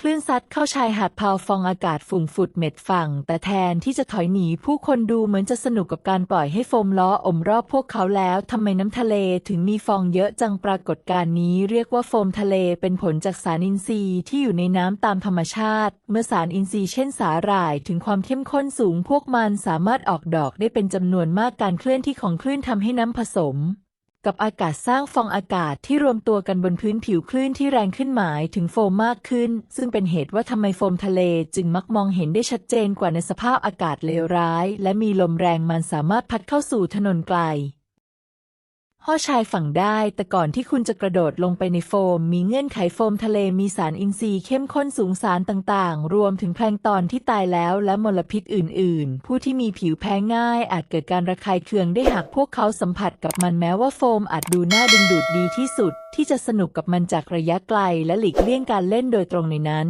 คลื่นซัดเข้าชายหาดพาวฟองอากาศฝุ่งฝุดเม็ดฝั่ง แต่แทนที่จะถอยหนีผู้คนดูเหมือนจะสนุกกับการปล่อยให้โฟมล้ออมรอบพวกเขาแล้วทำไมน้ำทะเลถึงมีฟองเยอะจังปรากฏการณ์นี้เรียกว่าโฟมทะเลเป็นผลจากสารอินทรีย์ที่อยู่ในน้ำตามธรรมชาติ เมื่อสารอินทรีย์เช่นสาหร่ายถึงความเข้มข้นสูงพวกมันสามารถออกดอกได้เป็นจำนวนมากการเคลื่อนที่ของคลื่นทำให้น้ำผสม กับอากาศสร้างฟองอากาศที่รวมตัวกันบนพื้นผิวคลื่นที่แรงขึ้นหมายถึงโฟมมากขึ้น ซึ่งเป็นเหตุว่าทำไมโฟมทะเลจึงมักมองเห็นได้ชัดเจนกว่าในสภาพอากาศเลวร้าย และมีลมแรงมันสามารถพัดเข้าสู่ถนนไกล ห่อชายฝั่งได้ แต่ก่อนที่คุณจะกระโดดลงไปในโฟม มีเงื่อนไขโฟมทะเลมีสารอินทรีย์เข้มข้นสูงสารต่างๆ รวมถึงแพลงตอนที่ตายแล้วและมลพิษอื่น ๆ ผู้ที่มีผิวแพ้ง่าย อาจเกิดการระคายเคืองได้หากพวกเขาสัมผัสกับมันแม้ว่าโฟมอาจดูน่าดึงดูดดีที่สุด ที่จะสนุกกับมันจากระยะไกล และหลีกเลี่ยงการเล่นโดยตรงในนั้น